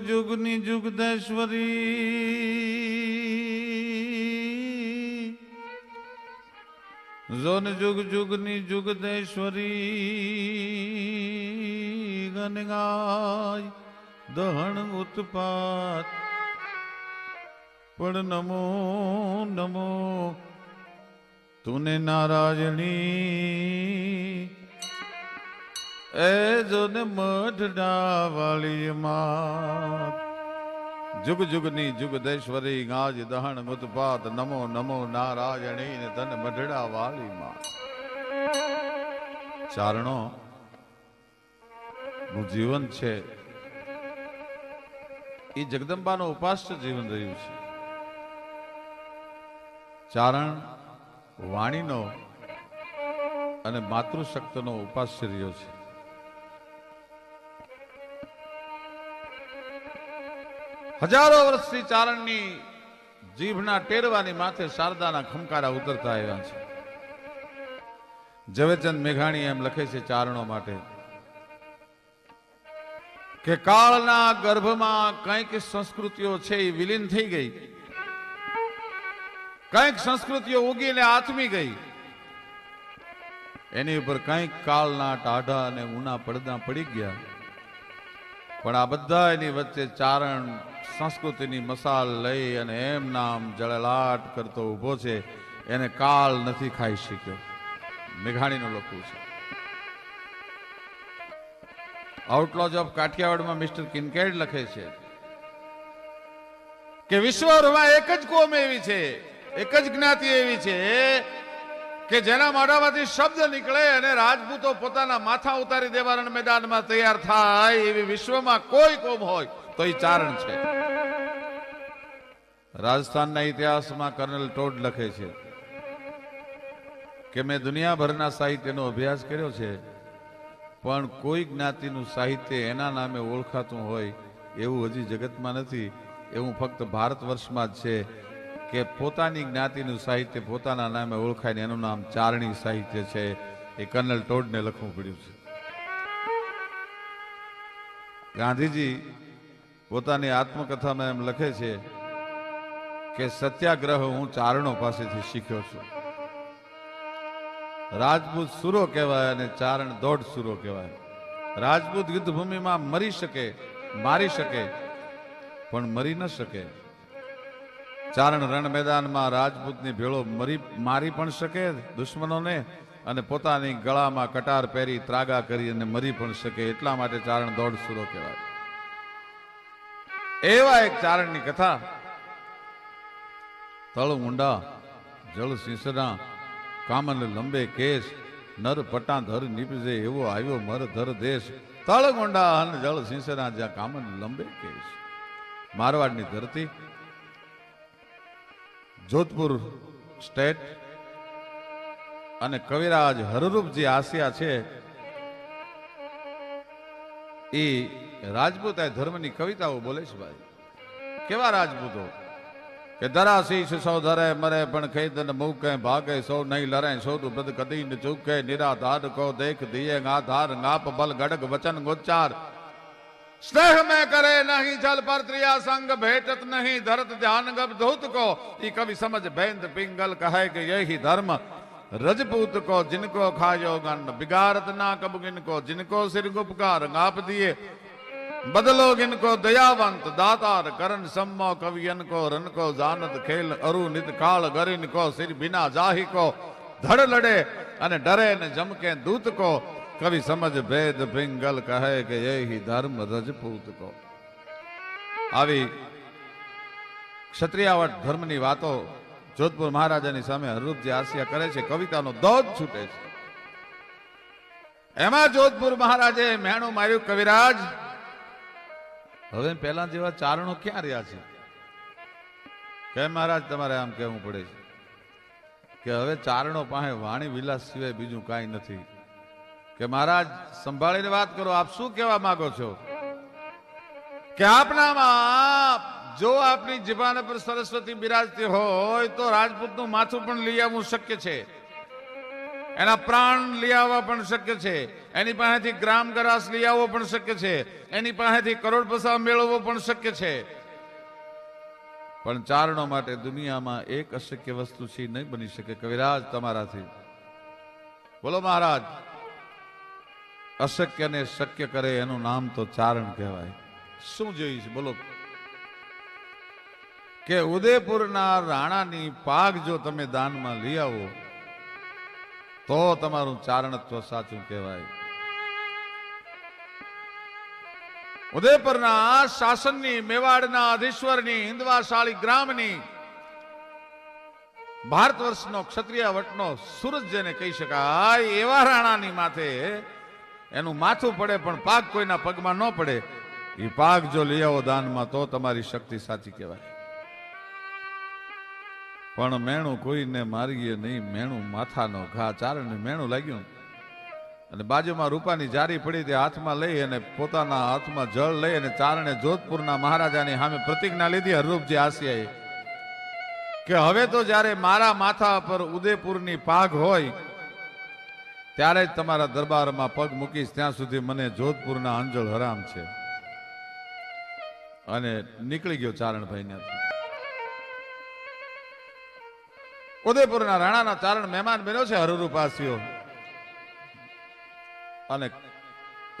જુગની જુગદેશ્વરી John જુગ જુગની જુગદેશ્વરી ગનગાય દહણ ઉત્પાત પણ નમો નમો તુને નારાયણી એ જોને વાળી માં. જુગ જુગની જુગદેશ્વરી ગાજ દહણ મુતપાત નમો નમો નારાયણી ને તન મઢડા વાલી માં. ચારણો, નું જીવન છે. એ જગદંબાનો ઉપાસ જીવન રહ્યું છે. ચારણ, વાણીનો અને માતૃશક્તિનો ઉપાસ્ય રહ્યો છે. હજારો વર્ષથી ચારણની જીભના ટેરવાની માથે શારદાના ખમકારા ઉતરતા આવ્યા છે. ઝવેરચંદ મેઘાણી એમ લખે છે ચારણો માટે કે કાળના ગર્ભમાં કંઈક સંસ્કૃતિઓ છે એ વિલીન થઈ ગઈ. કંઈક સંસ્કૃતિઓ ઉગીને આથમી ગઈ. એની ઉપર કંઈક કાળના ટાઢા અને ઉના પડદા પડી ગયા. પણ આ બધા એની વચ્ચે ચારણ સંસ્કૃતિની મસાલ લઈ અને એમ નામ જળલાટ કરતો ઊભો છે, એને કાળ નથી ખાઈ શક્યો. મેઘાણીનું લખવું છે. આઉટલોજ ઓફ કાઠિયાવાડમાં મિસ્ટર કિનકેડ લખે છે કે વિશ્વભરમાં એક જ કોમ એવી છે, એક જ જ્ઞાતિ એવી છે કે જેના મોઢામાંથી શબ્દ નીકળે અને રાજપૂતો પોતાના માથા ઉતારી દેવા રણ મેદાનમાં તૈયાર થાય એવી વિશ્વમાં કોઈ કોમ હોય. તો એ ચારણ છે. રાજસ્થાનના ઇતિહાસમાં કર્નલ ટોડ લખે છે કે મેં દુનિયાભરના સાહિત્યનો અભ્યાસ કર્યો છે, પણ કોઈ જ્ઞાતિનું સાહિત્ય એના નામે ઓળખાતું હોય એવું હજી જગતમાં નથી, એવું ફક્ત ભારત વર્ષમાં જ છે કે પોતાની જ્ઞાતિનું સાહિત્ય પોતાના નામે ઓળખાય ને એનું નામ ચારણી સાહિત્ય છે, એ કર્નલ ટોડને લખવું પડ્યું છે. ગાંધીજી પોતાની આત્મકથામાં એમ લખે છે કે સત્યાગ્રહ હું ચારણો પાસેથી શીખ્યો છું. રાજપૂત સુરો કહેવાય અને ચારણ દોઢ સુરો કહેવાય. રાજપૂત યુદ્ધભૂમિમાં મરી શકે, મારી શકે, પણ મરી ન શકે. ચારણ રણ મેદાનમાં રાજપૂતની ભેળો મરી, મારી પણ શકે દુશ્મનોને અને પોતાની ગળામાં કટાર પહેરી ત્રાગા કરી અને મરી પણ શકે, એટલા માટે ચારણ દોઢ સુરો કહેવાય. એવા એક ચારણની કથા. તળ ઊંડા જળ સિંસના કામન લંબે કેસ નર પટા ધર નીપજે એવો આવ્યો મર ધર દેશ. તળ ગોંડા હન જળ સિંસના જ્યાં કામન લંબે કેસ મારવાડની ધરતી, જોધપુર સ્ટેટ અને કવિરાજ હરરૂપજી આસિયા છે. એ રાજપૂત ધર્મની કવિતાઓ બોલે છે ભાઈ કેવા રાજપૂતો કે ધરાશીશ સૌ ધરે મરે પણ ખેદન મૂકે ભાગે સૌ નહીં લરે સૌ બદ કદી ન ચૂકે નિરાધાર કો દેખ દિયે આધાર નાપ બલ ગડગ વચન ગોચાર સ્નેહ में करे नहीं जल पर त्रिया संग भेटत नहीं धरत ध्यान गब धूत को ये कवि समझ बैंद पिंगल कहे कि यही धर्म रजपूत को जिनको खायो गंड बिगारत ना कब गिनको जिनको सिर गुपकार गाप दिए बदलो गिनको दयावंत दातार करण सम्मो कवियन को रन को जानत खेल अरु नित काल गरिन को सिर बिना जाहि को धड़ लड़े અને ડરે ને જમકે દૂત કો કવિ સમજ ભેદ પિંગલ કહે કે યહી ધર્મ રજપૂત કો આવી ક્ષત્રિયાવટ ધર્મની વાતો જોધપુર મહારાજાની સામે હરરૂપજી આસિયા કરે છે કવિતાનો દોધ છૂટે છે એમાં જોધપુર મહારાજે મેણું માર્યું કવિરાજ હવે પહેલા જેવા ચારણો ક્યાં રહ્યા છે? કે મહારાજ, તમારે આમ કહેવું પડે છે? કે હવે ચારણો પાસે વાણી વિલાસ સિવાય બીજું કાંઈ નથી. કે મહારાજ, સંભાળીને વાત કરો, આપ શું કહેવા માંગો છો? કે આપનામાં જો આપની જીભાન પર સરસ્વતી બિરાજતી હોય તો રાજપૂતનું માથું પણ લઈ આવવું શક્ય છે. એના પ્રાણ લઈ આવવા પણ શક્ય છે. એની પાસેથી ગ્રામ ગરાસ લઈ આવવો પણ શક્ય છે. એની પાસેથી કરોડ પૈસા મેળવવો પણ શક્ય છે. પણ ચારણો માટે દુનિયામાં એક અશક્ય વસ્તુ છે નહીં બની શકે. કવિરાજ, તમારાથી. બોલો મહારાજ. અશક્યને શક્ય કરે એનું નામ તો ચારણ કહેવાય. શું જોઈશ બોલો. કે ઉદયપુરના રાણાની પાક જો તમે દાનમાં લઈ આવો તો તમારું ચારણત્વ સાચું કહેવાય. ઉદયપુરના શાસનની, મેવાડના અધીશ્વરની હિન્દવાશાળી ગ્રામની ભારત વર્ષનો ક્ષત્રિય વટનો સૂરજ જેને કહી શકાય, એવા રાણાની માથે એનું માથું પડે પણ પાક કોઈના પગમાં ન પડે. એ પાક જો લઈ આવો દાનમાં તો તમારી શક્તિ સાચી કહેવાય. પણ મેણું કોઈને મારીએ નહીં, મેણું માથાનો ઘા ચારણ મેણું લાગ્યું. અને બાજુમાં રૂપાની જારી પડી તે હાથમાં લઈ અને પોતાના હાથમાં જળ લઈ અને ચારણે જોધપુરના મહારાજાની સામે પ્રતિજ્ઞા લીધી, હરરૂપજી આસિયાએ કે હવે તો જ્યારે મારા માથા પર ઉદયપુરની પાઘ હોય, ત્યારે જ તમારા દરબારમાં પગ મૂકીશ, ત્યાં સુધી મને જોધપુરના અંજળ હરામ છે. અને નીકળી ગયો ચારણભાઈ ત્યાંથી ઉદયપુરના રાણાના ચારણ મહેમાન બન્યો છે હરરૂપાસીઓ. અને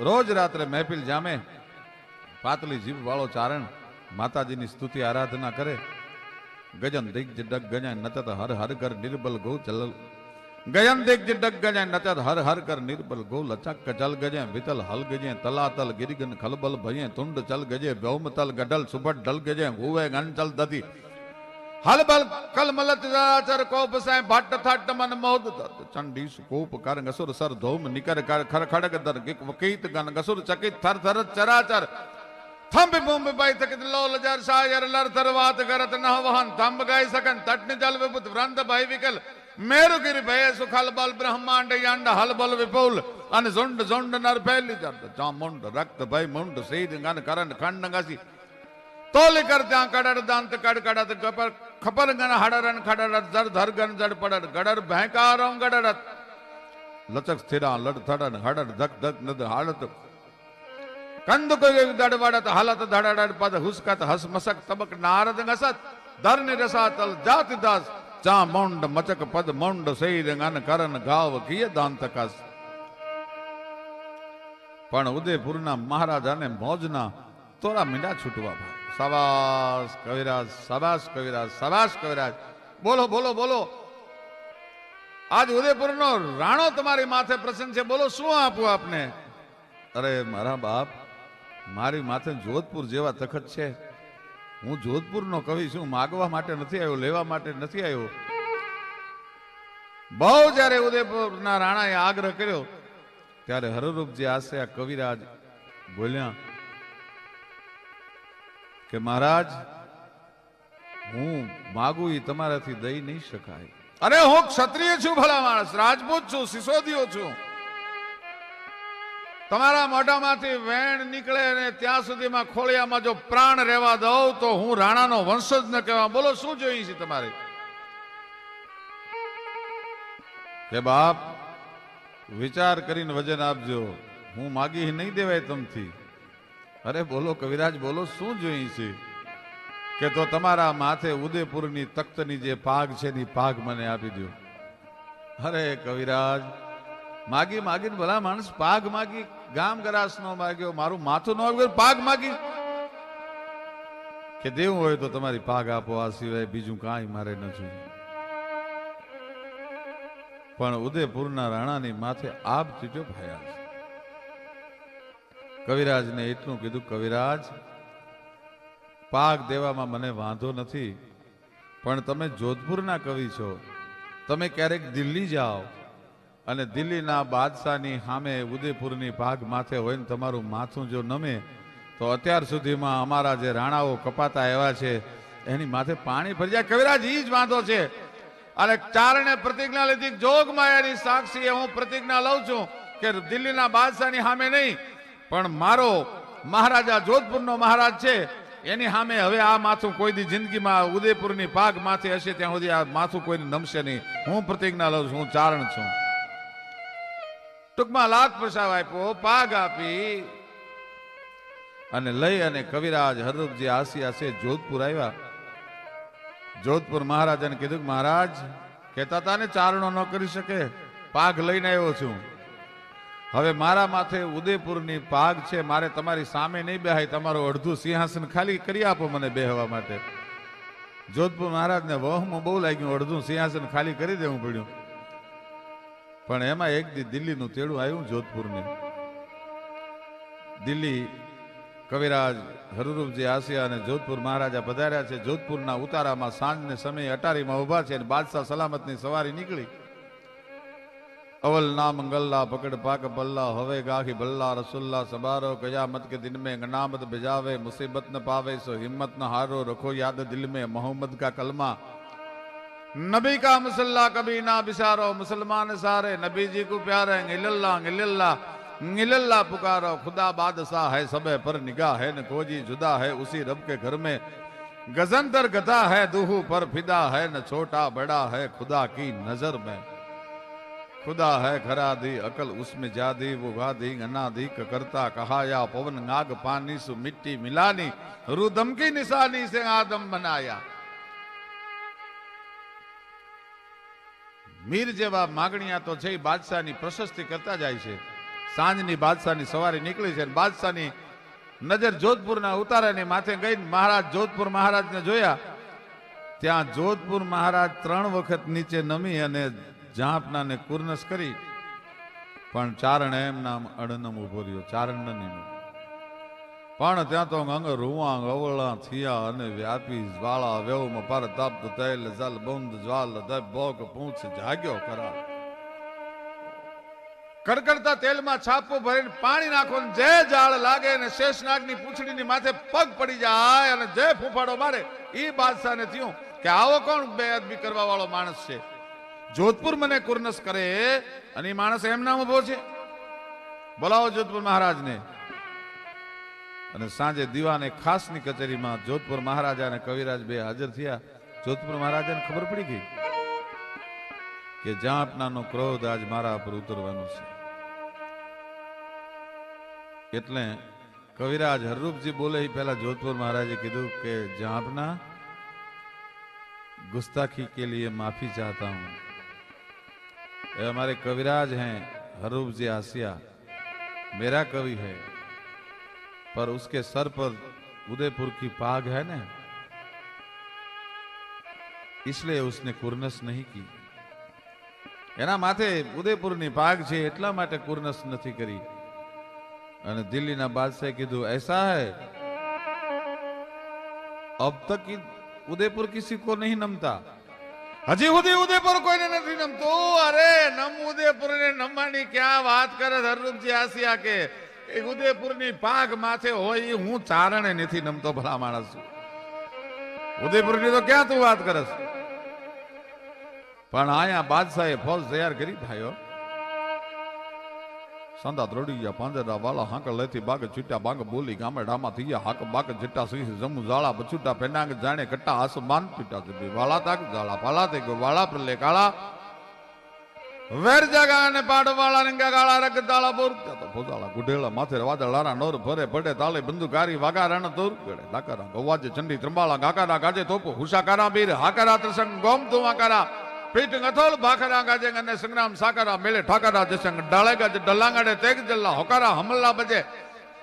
રોજ રાત્રે મહેફિલ જામે, પાતળી જીભ વાળો ચારણ માતાજીની સ્તુતિ આરાધના કરે. ગજન દિગ્જ ડગ ગજાય નચત હર હર કર નિર્બલ ગૌ ચલ ગજન દિગ્જ ડગ ગજાય નચત હર હર કર નિર્બલ ગૌ લચક ચલ ગજે, વિતલ હલ ગજે, તલાતલ ગિરિગન ખલબલ ભયે, તુંડ ચલ ગજે ભૌમતલ ગઢલ સુભટ ઢલ ગજે, હુવે ગન ચલ દધી. હલબલ કલમલત ચર કોપ સાય ભટ્ટ થટ્ટ મન મોદ ચંડી કોપ કર ગસુર સર ધોમ નિકર કર ખર ખડગ દર ગિક વકીત ગન ગસુર ચકિત થર થર ચરાચર. થંભ ભૂમ બાઈ તકિત લોલ જર શાયર લર થર વાત કરત ન વહન. થંભ ગાય સકન તટની જલ વિભુત વ્રંત ભય વિકલ. મેરુ ગિર ભય સુખલ બલ બ્રહ્માંડ યંડ હલબલ વિપુલ. અને ઝુંડ ઝુંડ નર ફેલી જત ચામુંડ રક્ત ભય મુંડ સીધ ગન કરન ખંડ ગસી. તોલી કર ત્યાં કડર દાંત કડ કડત ગપર ખપર ગન હડરન ખડરત જર ધર ગન જડ પડર ગડર ભેંકારો ગડરત લચક સ્થિરા લડ થડન હડર ધક ધક નદ હાડત કંદ કોઈ દડ વડત હાલત ધડડ પદ હુસકત હસ મસક તબક નારદ ગસત ધર નિરસાતલ જાતિ દાસ ચા મોંડ મચક પદ મોંડ સૈર ગન કરન ગાવ કિય દાંત કસ પણ ઉદયપુરના મહારાજાને મોજના તોરા મીંડા છૂટવા ભાઈ સબાસ કવિરાજ સબાસ કવિરાજ સબાસ કવિરાજ. બોલો બોલો બોલો. આજ ઉદયપુરનો રાણો તમારી માથે પ્રસન્ન છે. બોલો, શું આપું આપને? અરે, મારા બાપ, મારી માથે જોધપુર જેવા તખત છે. હું જોધપુરનો કવિ છું. માગવા માટે નથી આવ્યો, લેવા માટે નથી આવ્યો. બહુ જ્યારે ઉદયપુરના રાણાએ આગ્રહ કર્યો, ત્યારે હરરૂપજી આશે આ કવિરાજ બોલ્યા કે મહારાજ હું માગું એ તમારાથી દઈ નહીં શકાય. અરે હું ક્ષત્રિય છું ભલા માણસ રાજપૂત છું સિસોદીઓ છું. તમારા મોઢામાંથી વેણ નીકળે ને ત્યાં સુધીમાં ખોળિયામાં જો પ્રાણ રહેવા દઉં તો હું રાણાનો વંશજ ન કહેવા. બોલો શું જોઈએ છે તમારે? કે બાપ વિચાર કરીને વજન આપજો. હું માગી નહીં દેવાય તમથી. અરે બોલો કવિરાજ, બોલો, શું જોઈએ છે? કે તો તમારા માથે ઉદયપુરની તખ્તની જે પાગ છે ની પાગ મને આપી દો અરે કવિરાજ, માગી, માગીને ભલા માણસ પાગ માગી, ગામ ગરાસ નો માગ્યો, મારું માથું ન આવ્યું પાગ માગી. કે દેવું હોય તો તમારી પાગ આપો, આ સિવાય બીજું કાંઈ મારે ન જોઈએ. પણ ઉદયપુરના રાણાની માથે આબ ચીટ્યો ભયા છે. કવિરાજને એટલું કીધું, કવિરાજ પાક દેવામાં મને વાંધો નથી, પણ તમે જોધપુરના કવિ છો. તમે ક્યારેક દિલ્હી જાઓ અને દિલ્હીના બાદશાહની સામે ઉદયપુરની ભાગ માથે હોય ને તમારું માથું જો નમે, તો અત્યાર સુધીમાં અમારા જે રાણાઓ કપાતા એવા છે, એની માથે પાણી ભરી જાય. કવિરાજ, ઈ જ વાંધો છે. અને ચારણે પ્રતિજ્ઞા લીધી જોગ માયાની સાક્ષીએ હું પ્રતિજ્ઞા લઉં છું કે દિલ્હીના બાદશાહની સામે નહીં પણ મારો મહારાજા જોધપુરનો મહારાજ છે, એની સામે હવે આ માથું કોઈ દી જિંદગીમાં ઉદયપુરની પાગ માથે હશે, ત્યાં સુધી આ માથું કોઈને નમશે નહીં. હું પ્રતિજ્ઞા લઉં છું, હું ચારણ છું. ટૂંકમાં લાખ પ્રસાદ આપ્યો, પાગ આપી અને લઈ અને કવિરાજ હરરૂપજી આસી આસે જોધપુર આવ્યા. જોધપુર મહારાજાને કીધું મહારાજ, કહેતા હતા ને ચારણો ન કરી શકે, પાગ લઈને આવ્યો છું. હવે મારા માથે ઉદયપુરની પાગ છે, મારે તમારી સામે નહીં બેહાય, તમારું અડધું સિંહાસન ખાલી કરી આપો મને બેહવા માટે. જોધપુર મહારાજને વહમાં બહુ લાગ્યું, અડધું સિંહાસન ખાલી કરી દેવું પડ્યું. પણ એમાં એક દી દિલ્હીનું તેડું આવ્યું જોધપુરને. દિલ્હી કવિરાજ હરુરૂપજી આસિયા અને જોધપુર મહારાજા પધાર્યા છે. જોધપુરના ઉતારામાં સાંજને સમયે અટારીમાં ઊભા છે અને બાદશાહ સલામતની સવારી નીકળી. अवल नाम गल्ला पकड़ पाक बल्ला होवे गाही बल्ला रसुल्ला सबारो कयामत के दिन में गनामत भिजावे मुसीबत न पावे, सो हिम्मत न हारो, रखो याद दिल में मोहम्मद का कलमा। नबी का मुसल्ला कभी ना बिसारो, मुसलमान सारे नबी जी को प्यारे गिल्ला निल्ला पुकारो, खुदा बादशाह है सब पर निगाह है, न कोजी जुदा है उसी रब के घर में। गजन दर है, दूहू पर फिदा है, न छोटा बड़ा है खुदा की नज़र में। ખુદા હૈ ખરા અકલ ઉસમે જાદી વુગા દી ગના કરતા કહાયા પવન નાગ પાની સુ મિટ્ટી મિલાની રુદમ કી નિશાની સે આદમ બનાયા મીર જેવા માગણિયા તો છે બાદશાહની પ્રશસ્તિ કરતા જાય છે સાંજની બાદશાહની સવારે નીકળી છે બાદશાહની નજર જોધપુરના ઉતારાની માથે ગઈ મહારાજ જોધપુર મહારાજને જોયા. ત્યાં જોધપુર મહારાજ ત્રણ વખત નીચે નમી અને જાપનાને કુર્નસ કરી, પણ ચારણ એમ નામ અડનમ ઊભો રહ્યો, ચારણ પણ ત્યાં તો અંગ રૂવાંગ, અવળા થિયા અને વ્યાપી જ્વાળા, વેવમાં પર તપ્ત તૈલ જલ બંધ જ્વાલ, દબ, ભોગ, પૂંછ જાગ્યો કરા કડકડતા તેલમાં છાપો ભરીને પાણી નાખો ને જે જાળ લાગે ને શેષનાગની પૂંછડીની માથે પગ પડી જાય અને જે ફૂફાડો મારે, ઈ બાદશાહને થયું કે આવો કોણ બેઅદબી કરવા વાળો માણસ છે? જોધપુર મને કુરનસ કરે અને માણસ એમ નામ ઊભો છે. બોલાવો જોધપુર મહારાજને. અને સાંજે દીવાને ખાસની કચેરીમાં જોધપુર મહારાજા અને કવિરાજ બે હાજર થયા. જોધપુર મહારાજાને ખબર પડી ગઈ કે જાપનાનો ક્રોધ આજ મારા પર ઉતરવાનો છે. એટલે કવિરાજ હરરૂપજી બોલે એ પહેલા જોધપુર મહારાજે કીધું કે જાપના ગુસ્તાખી કે લીએ માફી ચાહતા હું. ये हमारे कविराज हैं हरूप जी आसिया मेरा कवि है पर उसके सर पर उदयपुर की पाग है ना इसलिए उसने कुर्नस नहीं की એના માથે ઉદયપુરની પાગ છે એટલા માટે કુર્નસ નથી કરી અને દિલ્હીના બાદશાહે કીધું ऐसा है अब तक इ- उदयपुर किसी को नहीं नमता હજી સુધી ઉદયપુર કોઈને નથી નમતું. અરે નમ ઉદયપુર ને નમવાની ક્યાં વાત કરે હરરૂપજી આસિયા કે? એ ઉદયપુરની પાગ માથે હોય એ હું ચારણે નથી નમતો ભલા માણસ. છું ઉદયપુરની તો ક્યાં તું વાત કરસ પણ આયા બાદશાહે ફોજ તૈયાર કરી ભાઈઓ સંદા દ્રોડી ગયા, પાંજરા વાલા હાંક લેથી બાગ ચૂટ્યા બાંગ બોલી ગામડામાં થઈ ગયા હાક બાગ જટ્ટા સિંહ જમુ ઝાળા બચુટા પેનાંગ જાણે કટ્ટા આસમાન પીટા જબી વાળા તાક ઝાળા પાલા તે ગો વાળા પ્રલે કાળા. વેર જગા અને પાડ વાળા રંગા ગાળા, રગ તાળા બોર. તો ભોજાળા ગુઢેલા માથે વાદળ લારા, નોર ભરે પડે, તાલે બંદુકારી વાગા રણ તોર ગળે. ડાકારા ગવાજે ચંડી ત્રંબાળા, ગાકારા ગાજે તોપો હુસાકારા બીર, હાકારા ત્રસંગ ગોમ તું આકારા ભાખરા ગાજે અને સંગ્રામ સાકરા મેલે ઠાકરા જસંગ ડાળે ગજ, ડલાંગડે તેગ જલ્લા હોકારા હમલા બજે.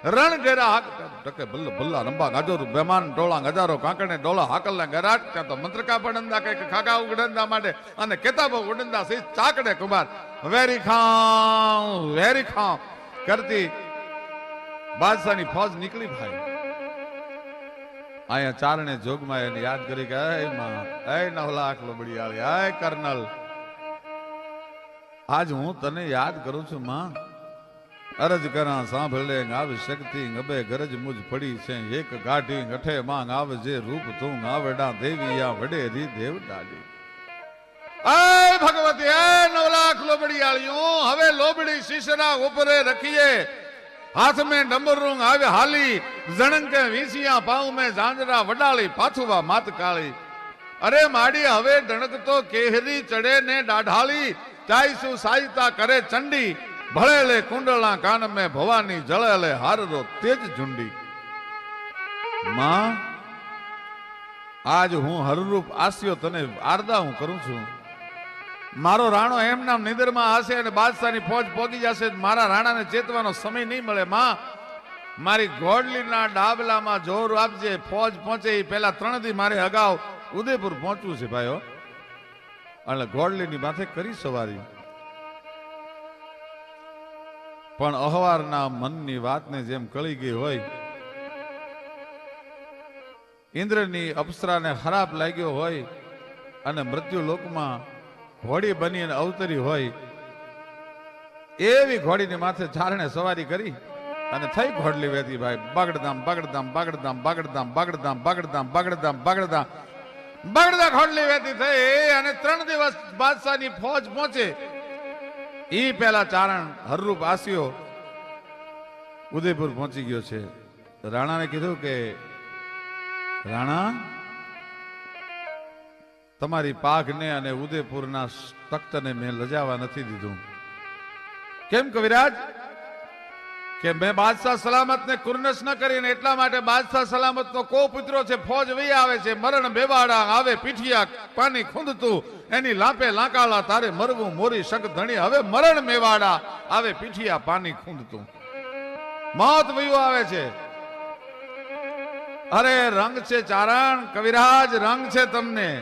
રણ ડેરા હાક ટકે બલ્લ બલ્લા રંબા ગાજોર, બેમાન ડોળા ગજારો, કાંકણે ડોળા હાકલ ગરાટ, ત્યાં તો મંત્રકા પડંદા કંઈક ખાકા ઉગડંદા માટે અને કેતાબો ઉડંદા સી ચાકડે કુમાર. વેરી ખાઉ વેરી ખાઉ. કરતી બાદશાહની ફોજ નીકળી ભાઈ. અહીંયા ચારણે જોગમાં એને યાદ કરી કે એ માં એ નવલાખ લોબડિયાળી એ કર્નલ. આજ હું તને યાદ કરું છું, માં. અરજ કરા સાંભળે આવે શક્તિ ગબે ગરજ મુજ પડી છે એક ગાઢી ગઠે માંગ આવે જે રૂપ તું આવડા દેવિયા વડે રી દેવ ડાલી. એ ભગવતી એ નવલાખ લોબડિયાળીઓ હવે લોબડી શીશરા ઉપરે રખીએ. હાથ મેં ડમરું આવે હાલી જણંકે વીસિયા પાઉ મેં ઝાંઝરા વડાળી પાથુવા માત કાળી. અરે માડી, હવે ડણક તો કેહરી ચડે ને દાઢાળી, ચાઈસુ સાઈતા કરે ચંડી. ભળેલે કુંડળના કાન મેં ભવાની, જળેલે હારરો તેજ ઝુંડી. માં, આજ હું હરરૂપ આસ્યો, તને આરદા હું કરું છું. મારો રાણો એમ નામ નિંદરમાં હશે અને બાદશાહની ફોજ પહોંચી જશે. મારા રાણાને ચેતવાનો સમય નહીં મળે. માં, મારી ઘોડલીના ડાબલામાં જોર આપજે. ફોજ પહોંચે એ પહેલા ત્રણ દી મારે અગાઉ ઉદયપુર પહોંચવું છે ભાઈઓ. એટલે ઘોડલીની માથે કરી સવારી. પણ અહવારના મનની વાતને જેમ કળી ગઈ હોય, ઇન્દ્રની અપ્સરાને ખરાબ લાગ્યો હોય અને મૃત્યુ લોકમાં ઘોડી બની અવતરી હોય, એવી ઘોડીની માથે ચારણે સવારી કરી અને થઈ ઘોડલી વેતી ભાઈ, બગડધામ બગડધામ બગડધામ બગડધામ બગડધામ બગડધામ બગડધામ બગડધામ. બગડધા ઘોડલી વેતી થઈ અને ત્રણ દિવસ બાદશાહની ફોજ પહોંચે. એ પેલા ચારણ હરરૂપ આસ્યો ઉદયપુર પહોંચી ગયો છે. રાણાને કીધું કે, રાણા તમારી પાઘને અને ઉદયપુરના તખ્તને મેં લજાવા નથી દીધું. કેમ કવિરાજ? કે મેં બાદશાહ સલામતને કુર્નસ ન કરીને એટલા માટે બાદશાહ સલામતનો કો પુત્રો છે, ફોજ વહી આવે છે, મરણ બેવાડા, આવે પીઠિયા, પાણી ખૂંદતું, એની લાપે લાંકાળા તારે મરવું, મોરી શક ધણી, હવે મરણ મેવાડા, આવે પીઠિયા, પાણી ખૂંદતું. મોત વયું આવે છે. અરે, રંગ છે ચારણ, કવિરાજ, રંગ છે તમને.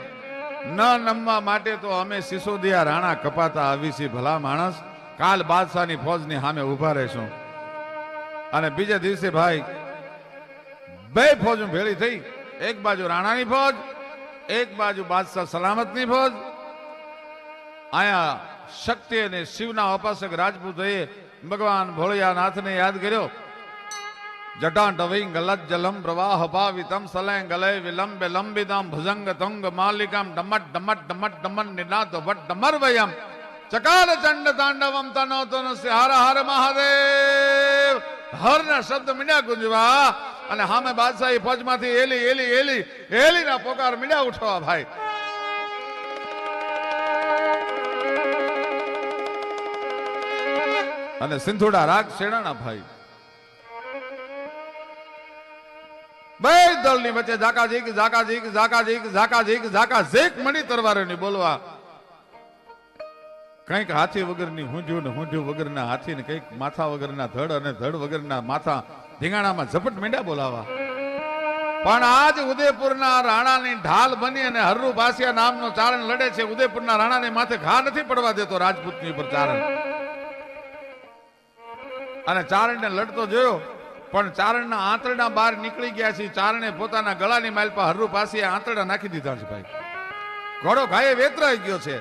ન નમવા માટે તો અમે સિસોદિયા રાણા કપાતા આવી છીએ ભલા માણસ કાલ બાદશાહની ફોજની સામે ઊભા રહેશું. અને બીજા દિવસે ભાઈ, બે ફોજ ભેળી થઈ. એક બાજુ રાણાની ફોજ, એક બાજુ બાદશાહ સલામતની ફોજ. આયા શક્તિ અને શિવના ઉપાસક રાજપૂતોએ ભગવાન ભોળિયાનાથને યાદ કર્યો. જટાટવિંગ જલમ પ્રવાહ પાવિતમ સલેંગલય વિલંબે લંબિતમ ભુજંગ તુંગ માલિકમ ડમટ ડમટ ડમટ ડમન નિનાદ વટ ડમર વયમ ચકાર ચંડ તાંડવમ તનો તનો હર હર મહાદેવ હર ના શબ્દ મીડ્યા ગુંજવા અને હામે બાદશાહી ફોજમાંથી એલી એલી એલી એલી ના પોકાર મીડ્યા ઉઠવા ભાઈ અને સિંધુડા રાગ શેણાના ભાઈ બે દળની વચ્ચે ઝાકા ઝીક ઝાકા ઝીક ઝાકા ઝીક ઝાકા ઝીક ઝાકા ઝીક મણી તરવારોની બોલવા. કંઈક હાથી વગરની હુંજું ને હુંજુ વગરના હાથી ને કંઈક માથા વગરના ધડ અને ધડ વગરના માથા ધીંગાણામાં ઝપટ મીંડા બોલાવા. પણ આજ ઉદયપુરના રાણાની ઢાલ બની અને હરરુ બાસિયા નામનો ચારણ લડે છે. ઉદયપુરના રાણાને માથે ઘા નથી પડવા દેતો રાજપૂતની ઉપર ચારણ. અને ચારણને લડતો જોયો. પણ ચારણના આંતરડા બહાર નીકળી ગયા છે. ચારણે પોતાના ગળાની માઇલ પર હરરુ પાસે આંતરડા નાખી દીધા છે ભાઈ. ઘોડો ઘાયે વેતરાઈ ગયો છે.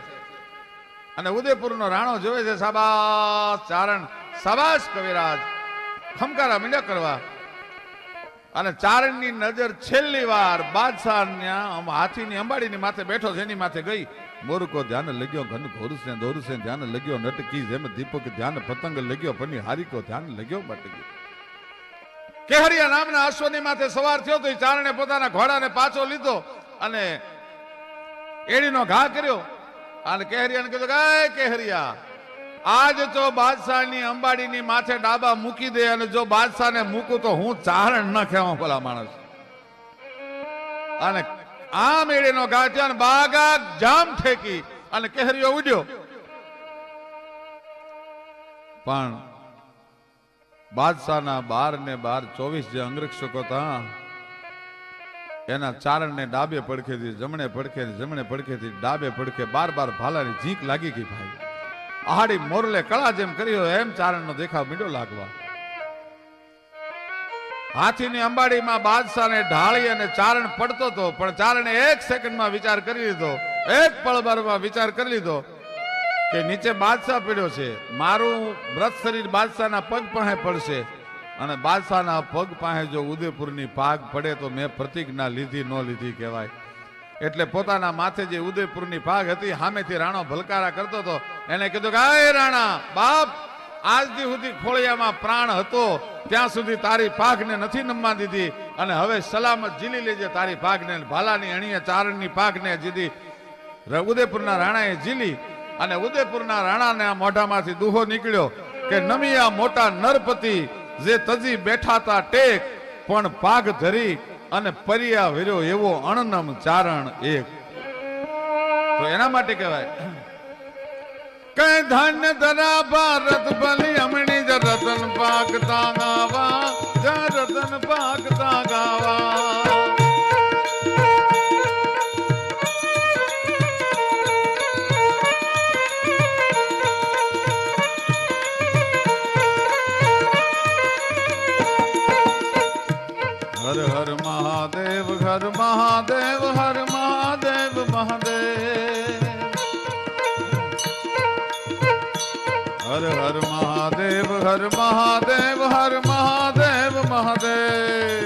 અને ઉદયપુરનો રાણો જોવે છે સાબાસ ચારણ સાબાસ કવિરાજ. ખમકારા મીંડા કરવા. અને ચારણની નજર છેલ્લી વાર બાદશાહ હાથીની અંબાડીની માથે બેઠો છે, એની માથે ગઈ. મોરકો ધ્યાન લગ્યો, ઘન ઘોરુસે ધોરુસે ધ્યાન લગ્યો, નટકી જેમ દીપક ધ્યાન પતંગ લગ્યો પની હારીકો ધ્યાન લગ્યો, બટકી. કેહરિયા નામના અશ્વની માથે સવાર થયો તો એ ચારણે પોતાના ઘોડાને પાછો લીધો અને એડીનો ઘા કર્યો. અને કેહરિયાને કીધું કે કેહરિયા, આજ તો બાદશાહની અંબાડીની માથે ડાબા મૂકી દે અને જો બાદશાહને મૂકું તો હું ચારણ ન ખેવા પેલા માણસ. અને આમ એડીનો ઘા થયો અને બાગા જામ ઠેકી અને કેહરિયો ઉડ્યો. પણ બાદશાહના બાર ને બાર ચોવીસ જે અંગરક્ષકો હતા, એના ચારણને ડાબે પડખેથી, જમણે પડખે જમણે પડખેથી, ડાબે પડખે બાર બાર ભાલાની ઝીંક લાગી ગઈ ભાઈ. આહાડી મોરલે કળા જેમ કર્યો એમ ચારણનો દેખાવ મીંડો લાગવા. હાથીની અંબાડીમાં બાદશાહને ઢાળી અને ચારણ પડતો હતો પણ ચારણે એક સેકન્ડમાં વિચાર કરી લીધો. એક પળભરમાં વિચાર કરી લીધો. કે નીચે બાદશાહ પડ્યો છે. મારું વ્રત શરીર બાદશાહના પગ પાસે પડશે અને બાદશાહના પગ પાસે જો ઉદયપુરની પાગ પડે તો મેં પ્રતિજ્ઞા લીધી, ન લીધી કહેવાય. એટલે પોતાના માથે જે ઉદયપુરની પાગ હતી, સામેથી રાણો ભલકારા કરતો હતો. એને કીધું કે "આય રાણા, બાપ આજથી સુધી ખોળિયામાં પ્રાણ હતો. ત્યાં સુધી તારી પાકને નથી નમવા દીધી. અને હવે સલામત ઝીલી લેજે તારી પાઘને ભાલાની અણીએ ચારણની પાકને જીધી ઉદયપુરના રાણાએ ઝીલી અને ઉદયપુરના રાણાના મોઢામાંથી દુહો નીકળ્યો કે, નમિયા મોટા નરપતિ જે તજી બેઠા તા ટેક, પણ પાગ ધરી અને પરિયા વિર્યો એવો અણનમ ચારણ એક. તો એના માટે કહેવાય, કઈ ધાન્ય ધરા ભારત બલી હર મહાદેવ હર મહાદેવ મહાદેવ હર હર મહાદેવ હર મહાદેવ હર મહાદેવ મહાદેવ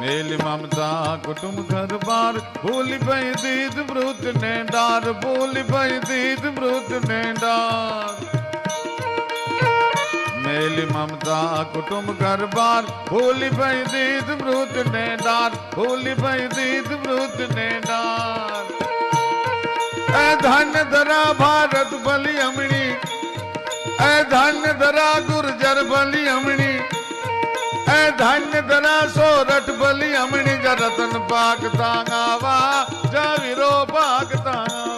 મેલી મમતા કુટુંબ ઘર બાર ભૂલી ભઈ દીદ મૃત ને ડાર ભૂલી ભઈ દીદ મૃત ને ડાર મેલી મમતા કુટુંબ ઘર બાર ભૂલી ભઈ દીદ મૃત ને ડાર ભૂલી ભઈ દીદ મૃત ને ડાર એ ધન્ય ધરા ભારત ભલી અમણી એ ધન્ય ધરા ગુર્જર ભલી અમણી એ ધન્ય ધરા સોરઠ ભલી અમણી જ રતન પાક તાંગાવા જ વીરો પાક તાંગાવા